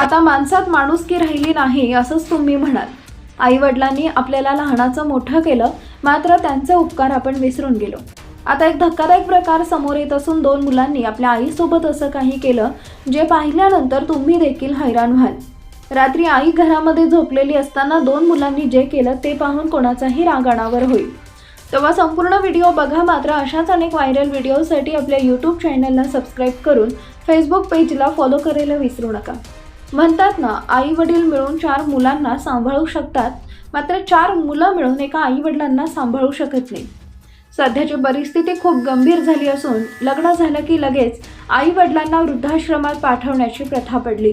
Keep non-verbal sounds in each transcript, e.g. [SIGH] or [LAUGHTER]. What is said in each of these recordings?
आता माणसात माणुसकी राहिली नाही असंच तुम्ही म्हणाल. आई वडिलांनी आपल्याला लहानाचं मोठं केलं मात्र त्यांचे उपकार आपण विसरून गेलो. आता एक धक्कादायक प्रकार समोर येत असून दोन मुलांनी आपल्या आईसोबत असं काही केलं जे पाहिल्यानंतर तुम्ही देखील हैराण व्हाल. रात्री आई घरामध्ये झोपलेली असताना दोन मुलांनी जे केलं ते पाहून कोणाचाही राग अनावर होईल. तेव्हा संपूर्ण व्हिडिओ बघा मात्र अशाच अनेक व्हायरल व्हिडिओसाठी आपल्या यूट्यूब चॅनलला सबस्क्राईब करून फेसबुक पेजला फॉलो करायला विसरू नका. म्हणतात ना आई वडील मिळून चार मुलांना सांभाळू शकतात. मात्र चार मुलं मिळून एका आई वडिलांना सांभाळू शकत नाही. सध्याची परिस्थिती खूप गंभीर झाली असून लग्न झालं की लगेच आई वडिलांना वृद्धाश्रमात पाठवण्याची प्रथा पडली.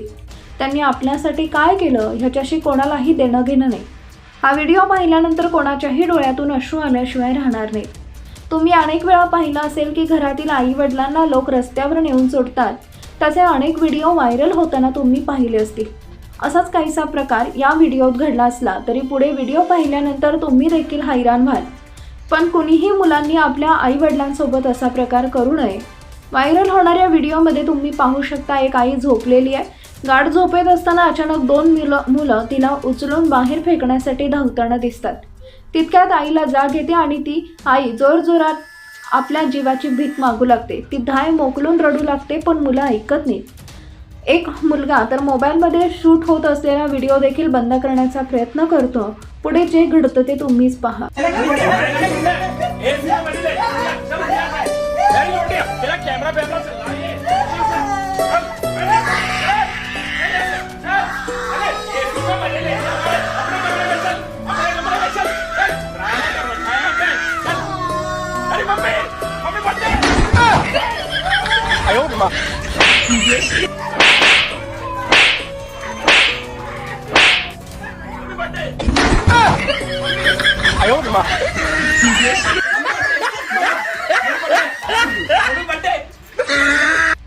त्यांनी आपल्यासाठी काय केलं ह्याच्याशी कोणालाही देणं घेणं नाही. हा व्हिडिओ पाहिल्यानंतर कोणाच्याही डोळ्यातून अश्रू आल्याशिवाय राहणार नाही. तुम्ही अनेक वेळा पाहिलं असेल की घरातील आई वडिलांना लोक रस्त्यावर नेऊन सोडतात. त्याचे अनेक व्हिडिओ व्हायरल होताना तुम्ही पाहिले असतील. असाच काहीसा प्रकार या व्हिडिओत घडला असला तरी पुढे व्हिडिओ पाहिल्यानंतर तुम्ही देखील हैराण व्हाल. पण कुणीही मुलांनी आपल्या आईवडिलांसोबत असा प्रकार करू नये. व्हायरल होणाऱ्या व्हिडिओमध्ये तुम्ही पाहू शकता एक आई झोपलेली आहे. गाढ झोपेत असताना अचानक दोन मुलं मुलं तिला उचलून बाहेर फेकण्यासाठी धावताना दिसतात. तितक्यात आईला जाग येते आणि ती आई जोरजोरात आपल्या जीवाची भीक मागू लागते. ती धाय मोकलून रडू लागते पण मुलं ऐकत नाहीत. एक मुलगा तर मोबाईलमध्ये शूट होत असलेला व्हिडिओ देखील बंद करण्याचा प्रयत्न करतो. पुढे जे घडतं ते तुम्हीच पहा. [LAUGHS] आयो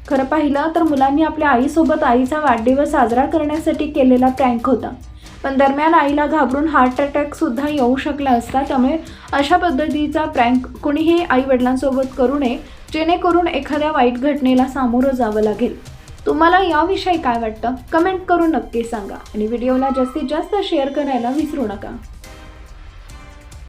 खरं पाहिलं तर मुलांनी आपल्या आईसोबत आईचा वाढदिवस साजरा करण्यासाठी केलेला प्रँक होता. पण दरम्यान आईला घाबरून हार्ट अटॅक सुद्धा येऊ शकला असता त्यामुळे अशा पद्धतीचा प्रँक कुणीही आई वडिलांसोबत करू नये जेणेकरून एखाद्या वाईट घटनेला सामोरं जावं लागेल. तुम्हाला याविषयी काय वाटतं? कमेंट करून नक्की सांगा. आणि व्हिडिओला जास्तीत जास्त शेअर करायला विसरू नका.